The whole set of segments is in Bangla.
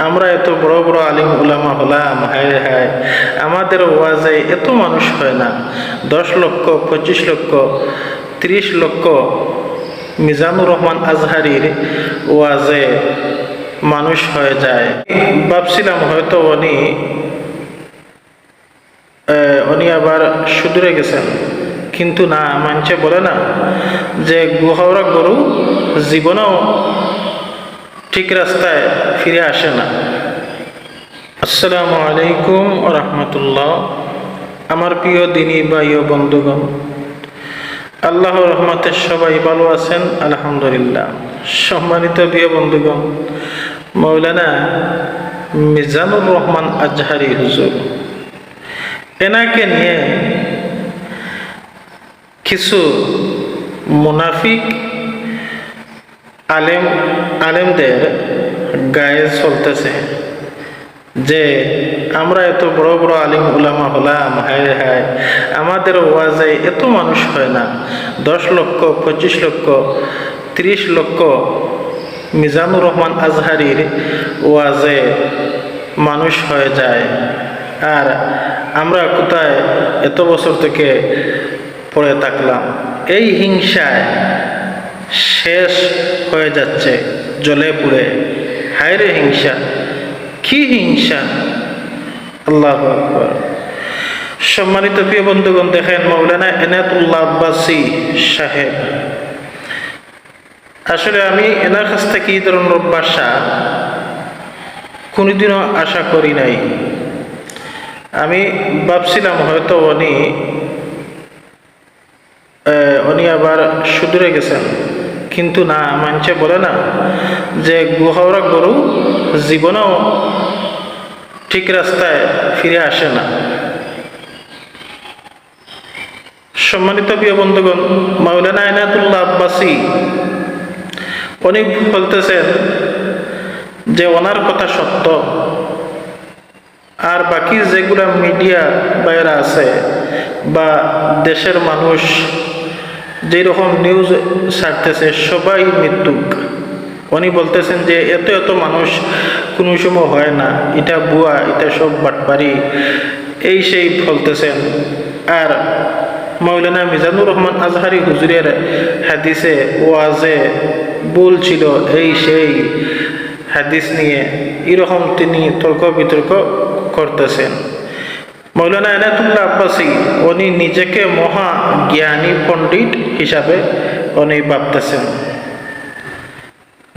আমরা এত বড় বড় আলিম উলামা হলাম, হায় হায়। আমাদের ওয়াজে এত মানুষ হয় না। দশ লক্ষ, পঁচিশ লক্ষ, ত্রিশ লক্ষ মিজানুর রহমান আজহারির ওয়াজে মানুষ হয়ে যায়। ভাবছিলাম হয়তো উনি উনি আবার সুদূরে গেছেন। কিন্তু না, মানছে বলে না যে, গুহাওরা গরু জীবনেও ঠিক রাস্তায় ফিরে আসে না। আসসালামু আলাইকুম রহমতুল্লাহ। আমার প্রিয় দিনী ও বন্ধুগণ আল্লাহ রহমতের সবাই ভালো আছেন, আলহামদুলিল্লাহ। সম্মানিত প্রিয় বন্ধুগণ, মৌলানা মিজানুর রহমান আজহারি হুজুর, এনাকে নিয়ে কিছু মুনাফিক আলেম, আলেমদের গায়ে চলতেছে। যে আমরা এত বড় বড় আলিম উলামা হলাম, হায় হায়, আমাদের ওয়াজে এত মানুষ হয় না। দশ লক্ষ, পঁচিশ লক্ষ, ত্রিশ লক্ষ মিজানুর রহমান আজহারির ওয়াজে মানুষ হয়ে যায়। আর আমরা কোথায় এত বছর থেকে পড়ে থাকলাম? এই হিংসায় শেষ হয়ে যাচ্ছে জলে পুড়ে হায়রে হিংসা, কি হিংসা? আল্লাহ আকবর। সম্মানিত প্রিয় বন্ধুগণ, দেখেন মৌলানা এনায়তুল্লাহ আব্বাসী সাহেব। আসলে আমি এনার কাছ থেকে এই ধরনের বাসা কোনোদিনও আশা করি নাই। আমি ভাবছিলাম হয়তো উনি উনি আবার সুদূরে গেছেন। কিন্তু না, মানছে বলে না যে গুহাওরা গরু জীবনেও ঠিক রাস্তায় ফিরে আসে না। সম্মানিত প্রিয় বন্ধুগণ, মাওলানা এনায়তুল্লাহ আব্বাসী অনেক বলতেছেন যে ওনার কথা সত্য। আর বাকি যেগুলা মিডিয়া বাইরা আছে বা দেশের মানুষ যেরকম নিউজ ছাড়তেছে, সবাই মৃত্যুক। উনি বলতেছেন যে, এত এত মানুষ কোনো সময় হয় না। এটা বুয়া, এটা সব বাটপারি। এই সেই বলতেছেন। আর মৌলানা মিজানুর রহমান আজহারি হুজুরের হাদিসে ওয়াজে ভুল ছিল এই সেই হাদিস নিয়ে। এরকম তিনি তর্ক বিতর্ক করতেছেন। মৌলানা এনায়তুল্লাহ আব্বাসী, উনি নিজেকে মহা জ্ঞানী পণ্ডিত হিসাবে উনি ভাবতেছেন।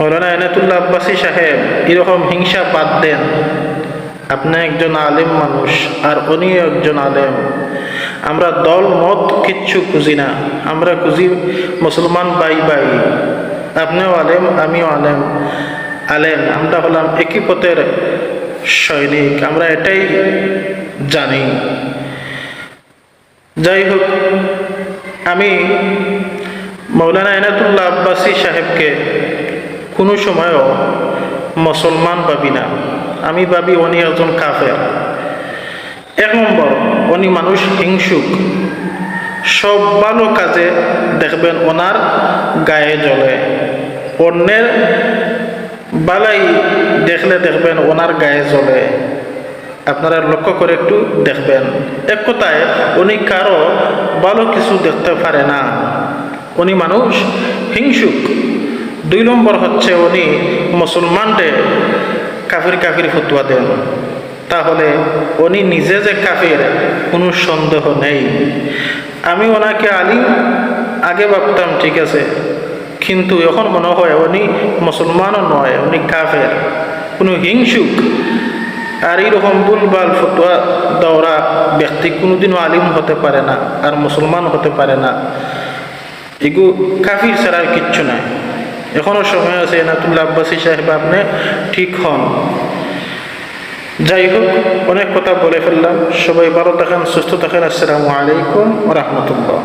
মৌলানা এনায়তুল্লাহ আব্বাসী সাহেব, এরকম হিংসা বাদ দেন। আপনি একজন আলেম মানুষ, আর উনি একজন আলেম। আমরা দল, মত কিচ্ছু খুঁজি না। আমরা খুঁজি মুসলমান বাই বাই। আপনিও আলেম, আমিও আলেম। আলেম, আমরা হলাম একই পথের সৈনিক। আমরা এটাই জানি। যাই হোক, আমি মৌলানা এনাতুল্লাহ আব্বাসী সাহেবকে কোনো সময়ও মুসলমান ভাবি না। আমি ভাবি উনি একজন কাফের। এক নম্বর, উনি মানুষ হিংসুক। সব ভালো কাজে দেখবেন ওনার গায়ে জ্বলে। অন্যের বালাই দেখলে দেখবেন ওনার গায়ে জ্বলে। আপনারা লক্ষ্য করে একটু দেখবেন। এক কথায়, উনি কারও ভালো কিছু দেখতে পারে না। উনি মানুষ, হিংসুক। দুই নম্বর হচ্ছে উনি মুসলমানদের কাফির কাফির ফতুয়া দেন। তাহলে উনি নিজে যে কাফির, কোনো সন্দেহ নেই। আমি ওনাকে আলিম আগে ভাবতাম, ঠিক আছে। কিন্তু এখন মনে হয় উনি মুসলমানও নয়, উনি কাফের, কোনো হিংসুক। আর এইরকম ভুলবাল ফটোয়া দৌড়া ব্যক্তি কোনোদিনও আলিম হতে পারে না আর মুসলমান হতে পারে না। এগু কাফির ছাড়া আর কিচ্ছু নাই। এখনও সময় আছে এনাতুল্লাহ আব্বাসী সাহেব আপনি ঠিক হন। যাই হোক অনেক কথা বলে ফেললাম। সবাই ভালো থাকেন, সুস্থ থাকেন। আসসালামু আলাইকুম রহমতুল্লাহ।